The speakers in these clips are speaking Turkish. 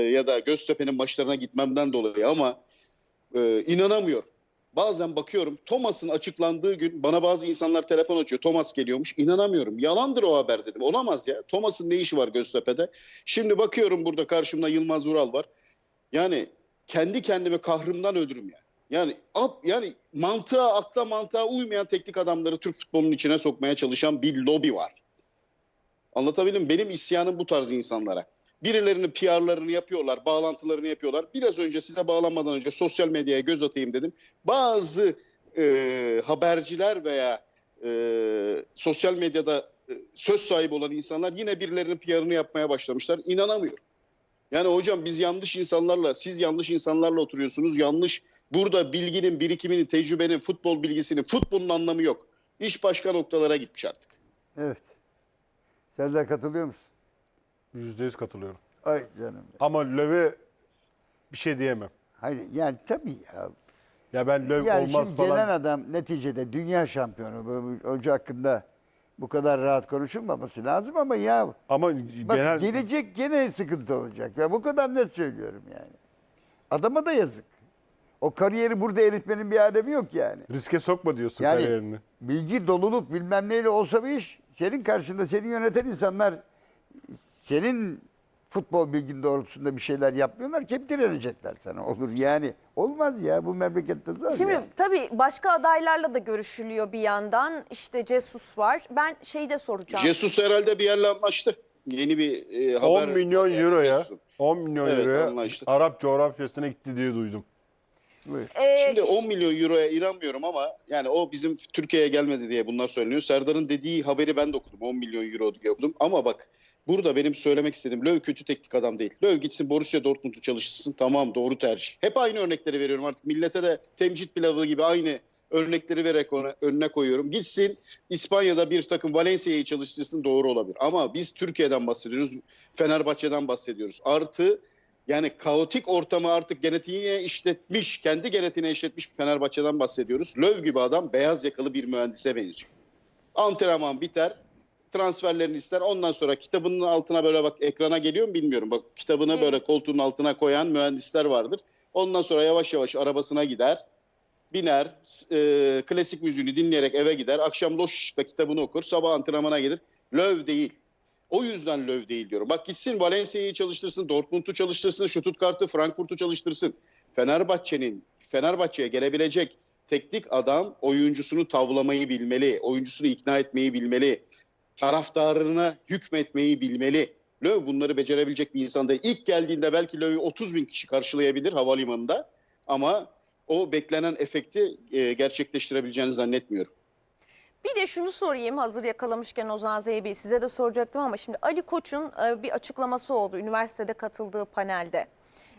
ya da Göztepe'nin maçlarına gitmemden dolayı ama e, inanamıyorum. Bazen bakıyorum Thomas'ın açıklandığı gün bana bazı insanlar telefon açıyor. Thomas geliyormuş. İnanamıyorum. Yalandır o haber dedim. Olamaz ya. Thomas'ın ne işi var Göztepe'de? Şimdi bakıyorum burada karşımda Yılmaz Vural var. Yani kendi kendime kahrımdan ölürüm yani. Yani ap, yani mantığa, akla mantığa uymayan teknik adamları Türk futbolunun içine sokmaya çalışan bir lobi var. Anlatabildim? Benim isyanım bu tarz insanlara. Birilerinin PR'larını yapıyorlar, bağlantılarını yapıyorlar. Biraz önce size bağlanmadan önce sosyal medyaya göz atayım dedim. Bazı e, haberciler veya e, sosyal medyada e, söz sahibi olan insanlar yine birilerinin PR'ını yapmaya başlamışlar. İnanamıyorum. Yani hocam biz yanlış insanlarla, siz yanlış insanlarla oturuyorsunuz. Yanlış. Burada bilginin, birikiminin, tecrübenin, futbol bilgisinin, futbolun anlamı yok. İş başka noktalara gitmiş artık. Evet. Serdar katılıyor musun? Yüzde yüz katılıyorum. Ay canım. Ama Löw'e bir şey diyemem. Hayır yani tabii ya. Ya ben Löw Yani olmaz şimdi falan. gelen adam neticede dünya şampiyonu. Hoca hakkında bu kadar rahat konuşulmaması lazım ama ya Ama bak genel gelecek gene sıkıntı olacak. Ya bu kadar net söylüyorum yani. Adama da yazık. O kariyeri burada eritmenin bir alemi yok yani. riske sokma diyorsun Yani kariyerini. bilgi, doluluk bilmem neyle olsa bir iş senin karşında seni yöneten insanlar senin futbol bilgin doğrultusunda bir şeyler yapmıyorlar ki hep direnecekler sana. Olur yani. Olmaz ya bu memlekette zor Şimdi ya. tabii başka adaylarla da görüşülüyor bir yandan. İşte Cesus var. Ben şeyi de soracağım. Jesus herhalde bir yerle anlaştı. Yeni bir e, haber. 10 milyon var euroya Jesus'un. 10 milyon Evet, euroya anlaştık. Arap coğrafyasına gitti diye duydum. Buyur. Ee, Şimdi 10 milyon euroya inanmıyorum ama yani o bizim Türkiye'ye gelmedi diye bunlar söyleniyor. Serdar'ın dediği haberi ben de okudum. 10 milyon euro diye okudum. Ama bak burada benim söylemek istediğim Löw kötü teknik adam değil. Löw gitsin Borussia Dortmund'u çalıştırsın. Tamam doğru tercih. Hep aynı örnekleri veriyorum artık. Millete de temcit pilavı gibi aynı örnekleri vererek ona, önüne koyuyorum. Gitsin İspanya'da bir takım Valencia'yı çalıştırsın doğru olabilir. Ama biz Türkiye'den bahsediyoruz. Fenerbahçe'den bahsediyoruz. Artı yani kaotik ortamı artık genetiğine işletmiş, kendi genetiğine işletmiş bir Fenerbahçe'den bahsediyoruz. Löw gibi adam beyaz yakalı bir mühendise benziyor. Antrenman biter, transferlerini ister. Ondan sonra kitabının altına böyle bak ekrana geliyor mu bilmiyorum. Bak kitabını böyle koltuğun altına koyan mühendisler vardır. Ondan sonra yavaş yavaş arabasına gider, biner, e, klasik müziğini dinleyerek eve gider. Akşam loş kitabını okur, sabah antrenmana gelir. Löw değil. O yüzden Löw değil diyorum. Bak gitsin Valencia'yı çalıştırsın, Dortmund'u çalıştırsın, Stuttgart'ı, Frankfurt'u çalıştırsın. Fenerbahçe'nin Fenerbahçe'ye gelebilecek teknik adam oyuncusunu tavlamayı bilmeli, oyuncusunu ikna etmeyi bilmeli, taraftarına hükmetmeyi bilmeli. Löw bunları becerebilecek bir insan değil. İlk geldiğinde belki Löw'ü 30 bin kişi karşılayabilir havalimanında ama o beklenen efekti e, gerçekleştirebileceğini zannetmiyorum. Bir de şunu sorayım hazır yakalamışken Ozan Zeybi size de soracaktım ama şimdi Ali Koç'un e, bir açıklaması oldu üniversitede katıldığı panelde.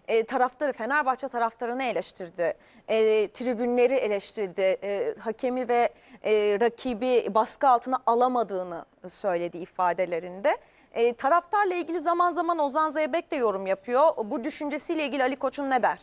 E, taraftarı Fenerbahçe taraftarını eleştirdi. E, tribünleri eleştirdi. E, hakemi ve e, rakibi baskı altına alamadığını söyledi ifadelerinde. E, taraftarla ilgili zaman zaman Ozan Zeybek de yorum yapıyor. Bu düşüncesiyle ilgili Ali Koç'un ne der?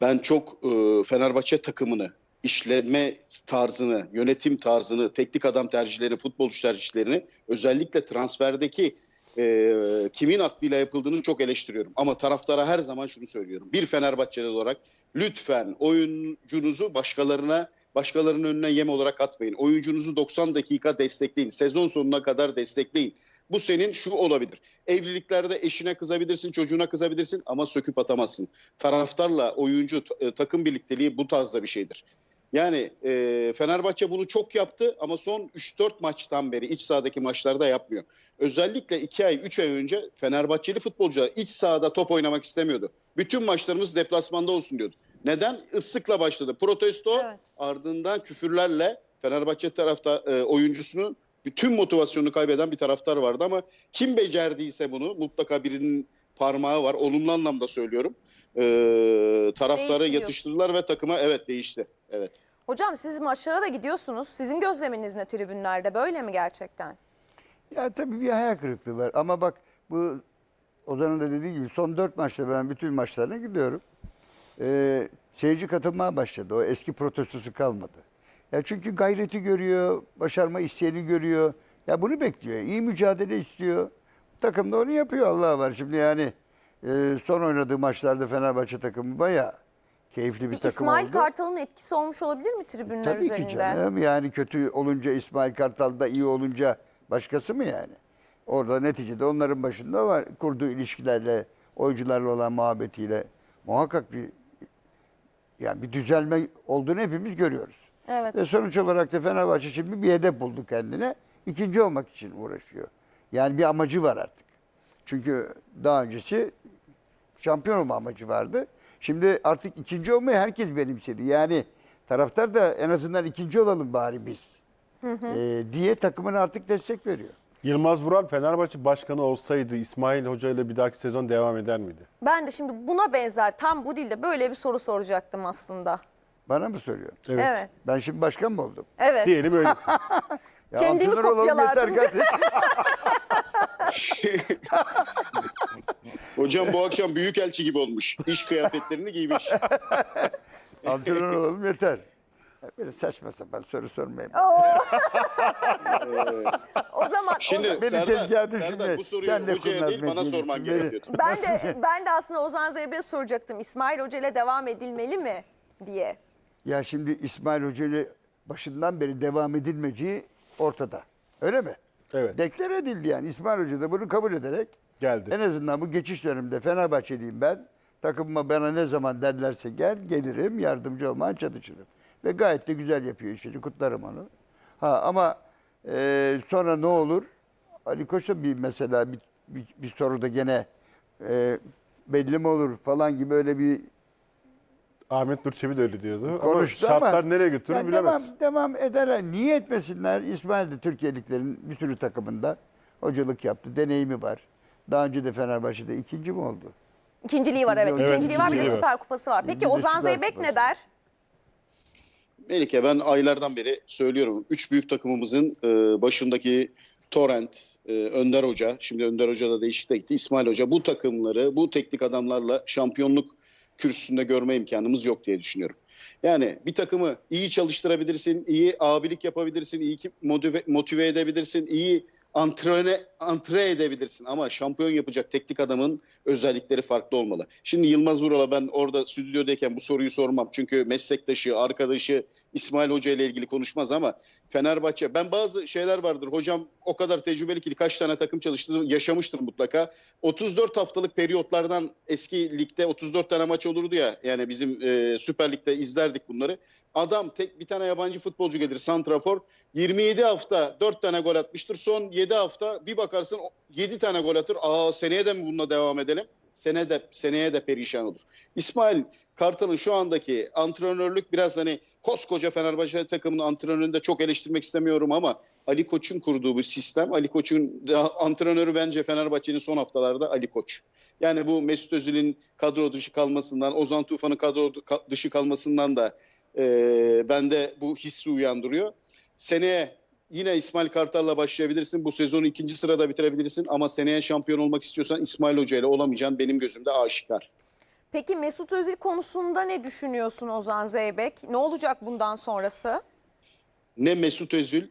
Ben çok e, Fenerbahçe takımını, işletme tarzını, yönetim tarzını, teknik adam tercihleri, futbolcu tercihlerini özellikle transferdeki e, kimin aklıyla yapıldığını çok eleştiriyorum. Ama taraftara her zaman şunu söylüyorum. Bir Fenerbahçeli olarak lütfen oyuncunuzu başkalarına başkalarının önüne yem olarak atmayın. Oyuncunuzu 90 dakika destekleyin. Sezon sonuna kadar destekleyin. Bu senin şu olabilir. Evliliklerde eşine kızabilirsin, çocuğuna kızabilirsin ama söküp atamazsın. Taraftarla oyuncu e, takım birlikteliği bu tarzda bir şeydir. Yani e, Fenerbahçe bunu çok yaptı ama son 3-4 maçtan beri iç sahadaki maçlarda yapmıyor. Özellikle 2 ay 3 ay önce Fenerbahçeli futbolcular iç sahada top oynamak istemiyordu. Bütün maçlarımız deplasmanda olsun diyordu. Neden? Islıkla başladı. Protesto Evet. ardından küfürlerle Fenerbahçe tarafta e, oyuncusunu bütün motivasyonunu kaybeden bir taraftar vardı ama kim becerdiyse bunu mutlaka birinin parmağı var. Olumlu anlamda söylüyorum. E, taraftarı yatıştırdılar ve takıma evet değişti. Evet. Hocam siz maçlara da gidiyorsunuz. Sizin gözleminiz ne tribünlerde? Böyle mi gerçekten? Ya tabii bir hayal kırıklığı var ama bak bu Ozan'ın da dediği gibi son dört maçta ben bütün maçlarına gidiyorum. Ee, seyirci katılmaya başladı. O eski protestosu kalmadı. Ya çünkü gayreti görüyor, başarma isteğini görüyor. Ya bunu bekliyor. İyi mücadele istiyor. Takım da onu yapıyor Allah'a var. Şimdi yani Ee, son oynadığı maçlarda Fenerbahçe takımı bayağı keyifli bir Bir takım İsmail oldu. Kartal'ın etkisi olmuş olabilir mi tribünler Tabii üzerinde? ki canım. Yani kötü olunca İsmail Kartal da iyi olunca başkası mı yani? Orada neticede onların başında var. Kurduğu ilişkilerle, oyuncularla olan muhabbetiyle muhakkak bir yani bir düzelme olduğunu hepimiz görüyoruz. Evet. Ve sonuç olarak da Fenerbahçe şimdi bir hedef buldu kendine. İkinci olmak için uğraşıyor. Yani bir amacı var artık. Çünkü daha öncesi şampiyon olma amacı vardı. Şimdi artık ikinci olmayı herkes benimsedi. Yani taraftar da en azından ikinci olalım bari biz. Ee, diye takımına artık destek veriyor. Yılmaz Vural Fenerbahçe başkanı olsaydı İsmail Hoca ile bir dahaki sezon devam eder miydi? Ben de şimdi buna benzer tam bu dilde böyle bir soru soracaktım aslında. Bana mı söylüyor? Evet. Ben şimdi başkan mı oldum? Evet. Diyelim öylesin. Ya Kendimi kopyalardım. yeter kardeşim. Hocam bu akşam büyükelçi gibi olmuş. İş kıyafetlerini giymiş. antrenör olalım yeter. Böyle saçma sapan soru sormayın. O zaman Şimdi Beni Serdar, tezgaha Serdar düşünme. bu soruyu Sen de hocaya kurnaz değil bana sorman Beni- gerekiyordu. ben de ben de aslında Ozan Zeybek'e soracaktım. İsmail Hoca ile devam edilmeli mi diye. Ya şimdi İsmail Hoca ile başından beri devam edilmeyeceği ortada. Öyle mi? Evet. Deklar edildi yani. İsmail Hoca da bunu kabul ederek Geldi. en azından bu geçiş döneminde Fenerbahçeliyim ben. Takımıma bana ne zaman derlerse gel gelirim yardımcı olmaya çalışırım. Ve gayet de güzel yapıyor işini kutlarım onu. Ha ama e, sonra ne olur? Ali Koç'a bir mesela bir, bir, bir soruda gene e, belli mi olur falan gibi öyle bir Ahmet Nurçevi de öyle diyordu. konuştu ama ama, şartlar nereye götürür Ya bilemez. Devam, devam ederler. Niye etmesinler? İsmail de Türkiye'liklerin bir sürü takımında hocalık yaptı. Deneyimi var. Daha önce de Fenerbahçe'de ikinci mi oldu? İkinciliği var evet. Evet, İkinciliği var bir de ikinciliği. Süper Kupası var. Peki Ozan Zeybek ne der? Melike ben aylardan beri söylüyorum. Üç büyük takımımızın e, başındaki Torrent, e, Önder Hoca, şimdi Önder Hoca da değişikliğe gitti. İsmail Hoca bu takımları bu teknik adamlarla şampiyonluk kürsüsünde görme imkanımız yok diye düşünüyorum. Yani bir takımı iyi çalıştırabilirsin, iyi abilik yapabilirsin, iyi motive, motive edebilirsin, iyi antrene, antre edebilirsin ama şampiyon yapacak teknik adamın özellikleri farklı olmalı. Şimdi Yılmaz Vural'a ben orada stüdyodayken bu soruyu sormam. Çünkü meslektaşı, arkadaşı İsmail Hoca ile ilgili konuşmaz ama Fenerbahçe ben bazı şeyler vardır. Hocam o kadar tecrübeli ki kaç tane takım çalıştı, yaşamıştır mutlaka. 34 haftalık periyotlardan eski ligde 34 tane maç olurdu ya. Yani bizim e, Süper Lig'de izlerdik bunları. Adam tek bir tane yabancı futbolcu gelir Santrafor 27 hafta 4 tane gol atmıştır. Son 7 hafta bir bakarsın 7 tane gol atır. Aa seneye de mi bununla devam edelim? Sene de, seneye de perişan olur. İsmail Kartal'ın şu andaki antrenörlük biraz hani koskoca Fenerbahçe takımının antrenörünü de çok eleştirmek istemiyorum ama Ali Koç'un kurduğu bu sistem, Ali Koç'un antrenörü bence Fenerbahçe'nin son haftalarda Ali Koç. Yani bu Mesut Özil'in kadro dışı kalmasından, Ozan Tufan'ın kadro dışı kalmasından da e, bende bu hissi uyandırıyor. Seneye yine İsmail Kartal'la başlayabilirsin. Bu sezonu ikinci sırada bitirebilirsin ama seneye şampiyon olmak istiyorsan İsmail Hoca ile olamayacaksın benim gözümde aşikar. Peki Mesut Özil konusunda ne düşünüyorsun Ozan Zeybek? Ne olacak bundan sonrası? Ne Mesut Özil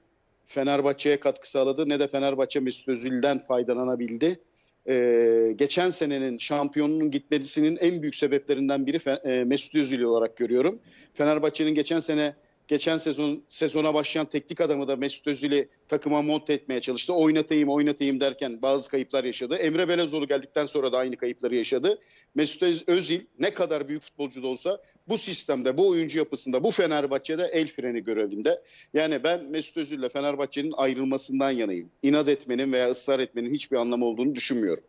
Fenerbahçe'ye katkı sağladı ne de Fenerbahçe Mesut Özil'den faydalanabildi. Ee, geçen senenin şampiyonunun gitmesinin en büyük sebeplerinden biri Fe- e, Mesut Özil olarak görüyorum. Fenerbahçe'nin geçen sene geçen sezon sezona başlayan teknik adamı da Mesut Özil'i takıma monte etmeye çalıştı. Oynatayım oynatayım derken bazı kayıplar yaşadı. Emre Belezoğlu geldikten sonra da aynı kayıpları yaşadı. Mesut Öz- Özil ne kadar büyük futbolcu da olsa bu sistemde, bu oyuncu yapısında, bu Fenerbahçe'de el freni görevinde. Yani ben Mesut Özil'le Fenerbahçe'nin ayrılmasından yanayım. İnat etmenin veya ısrar etmenin hiçbir anlamı olduğunu düşünmüyorum.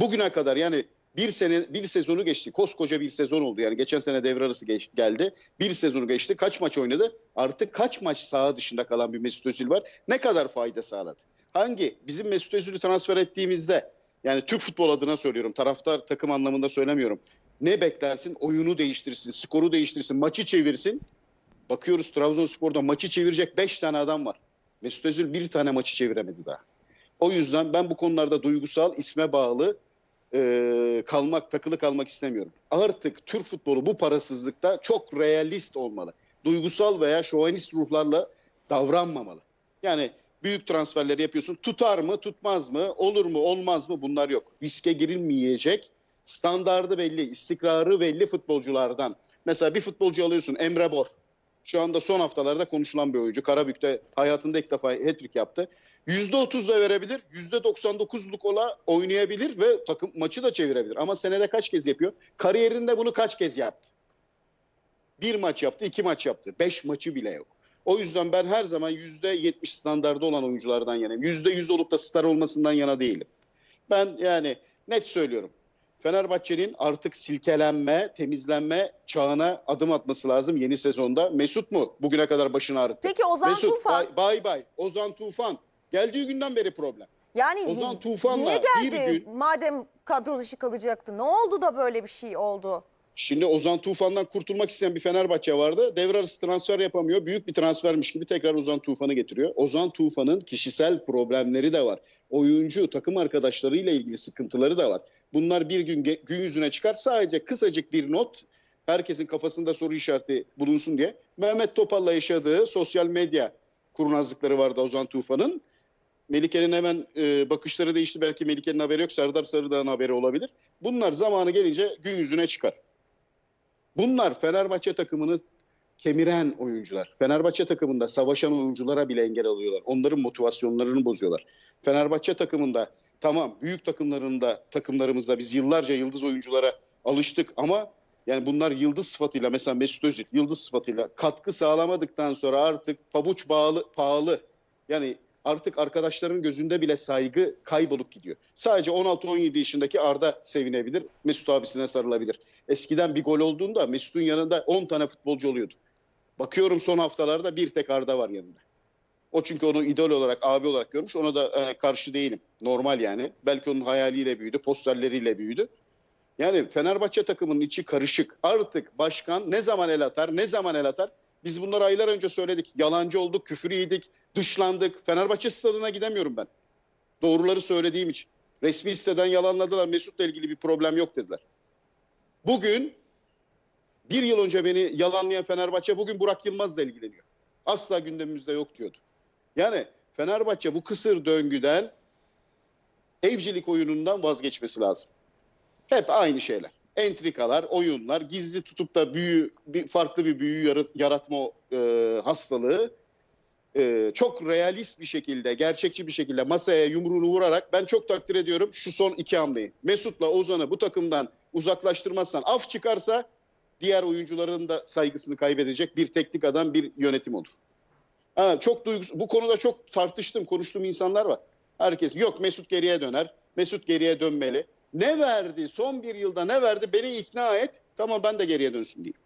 Bugüne kadar yani bir sene bir sezonu geçti. Koskoca bir sezon oldu. Yani geçen sene devre arası geç- geldi. Bir sezonu geçti. Kaç maç oynadı? Artık kaç maç saha dışında kalan bir Mesut Özil var? Ne kadar fayda sağladı? Hangi? Bizim Mesut Özil'i transfer ettiğimizde yani Türk futbol adına söylüyorum. Taraftar takım anlamında söylemiyorum. Ne beklersin? Oyunu değiştirsin, skoru değiştirsin, maçı çevirsin. Bakıyoruz Trabzonspor'da maçı çevirecek 5 tane adam var. Mesut Özil bir tane maçı çeviremedi daha. O yüzden ben bu konularda duygusal, isme bağlı e, kalmak, takılı kalmak istemiyorum. Artık Türk futbolu bu parasızlıkta çok realist olmalı. Duygusal veya şovanist ruhlarla davranmamalı. Yani büyük transferleri yapıyorsun. Tutar mı, tutmaz mı, olur mu, olmaz mı bunlar yok. Riske girilmeyecek Standardı belli, istikrarı belli futbolculardan. Mesela bir futbolcu alıyorsun Emre Bor. Şu anda son haftalarda konuşulan bir oyuncu. Karabük'te hayatında ilk defa hat-trick yaptı. %30 da verebilir, %99'luk ola oynayabilir ve takım maçı da çevirebilir. Ama senede kaç kez yapıyor? Kariyerinde bunu kaç kez yaptı? Bir maç yaptı, iki maç yaptı. Beş maçı bile yok. O yüzden ben her zaman %70 standardı olan oyunculardan yanayım. %100 olup da star olmasından yana değilim. Ben yani net söylüyorum. Fenerbahçe'nin artık silkelenme, temizlenme çağına adım atması lazım yeni sezonda. Mesut mu bugüne kadar başını ağrıttı? Peki Ozan Mesut, Tufan bay, bay bay. Ozan Tufan. Geldiği günden beri problem. yani Ozan Tufan'la niye bir gün- madem kadro dışı kalacaktı? Ne oldu da böyle bir şey oldu? Şimdi Ozan Tufan'dan kurtulmak isteyen bir Fenerbahçe vardı. Devre arası transfer yapamıyor. Büyük bir transfermiş gibi tekrar Ozan Tufan'ı getiriyor. Ozan Tufan'ın kişisel problemleri de var. Oyuncu, takım arkadaşlarıyla ilgili sıkıntıları da var. Bunlar bir gün gün yüzüne çıkar. Sadece kısacık bir not herkesin kafasında soru işareti bulunsun diye. Mehmet Topal'la yaşadığı sosyal medya kurnazlıkları vardı Ozan Tufan'ın. Melike'nin hemen e, bakışları değişti. Belki Melike'nin haberi yok. Serdar Sarıdağ'ın haberi olabilir. Bunlar zamanı gelince gün yüzüne çıkar. Bunlar Fenerbahçe takımını kemiren oyuncular. Fenerbahçe takımında savaşan oyunculara bile engel alıyorlar. Onların motivasyonlarını bozuyorlar. Fenerbahçe takımında tamam büyük takımlarında takımlarımızda biz yıllarca yıldız oyunculara alıştık ama yani bunlar yıldız sıfatıyla mesela Mesut Özil yıldız sıfatıyla katkı sağlamadıktan sonra artık pabuç bağlı pahalı. Yani artık arkadaşların gözünde bile saygı kaybolup gidiyor. Sadece 16-17 yaşındaki Arda sevinebilir. Mesut abisine sarılabilir. Eskiden bir gol olduğunda Mesut'un yanında 10 tane futbolcu oluyordu. Bakıyorum son haftalarda bir tek Arda var yanında. O çünkü onu idol olarak, abi olarak görmüş. Ona da e, karşı değilim. Normal yani. Belki onun hayaliyle büyüdü, posterleriyle büyüdü. Yani Fenerbahçe takımının içi karışık. Artık başkan ne zaman el atar, ne zaman el atar? Biz bunları aylar önce söyledik. Yalancı olduk, küfür yedik, dışlandık. Fenerbahçe stadına gidemiyorum ben. Doğruları söylediğim için. Resmi siteden yalanladılar. Mesut'la ilgili bir problem yok dediler. Bugün bir yıl önce beni yalanlayan Fenerbahçe bugün Burak Yılmaz'la ilgileniyor. Asla gündemimizde yok diyordu. Yani Fenerbahçe bu kısır döngüden evcilik oyunundan vazgeçmesi lazım. Hep aynı şeyler. Entrikalar, oyunlar, gizli tutup da büyü, bir farklı bir büyü yarat- yaratma e, hastalığı e, çok realist bir şekilde, gerçekçi bir şekilde masaya yumruğunu vurarak ben çok takdir ediyorum şu son iki hamleyi. Mesut'la Ozan'ı bu takımdan uzaklaştırmazsan, af çıkarsa diğer oyuncuların da saygısını kaybedecek bir teknik adam, bir yönetim olur. Ha, çok duygus bu konuda çok tartıştım, konuştuğum insanlar var. Herkes yok Mesut geriye döner, Mesut geriye dönmeli. Ne verdi, son bir yılda ne verdi beni ikna et, tamam ben de geriye dönsün diyeyim.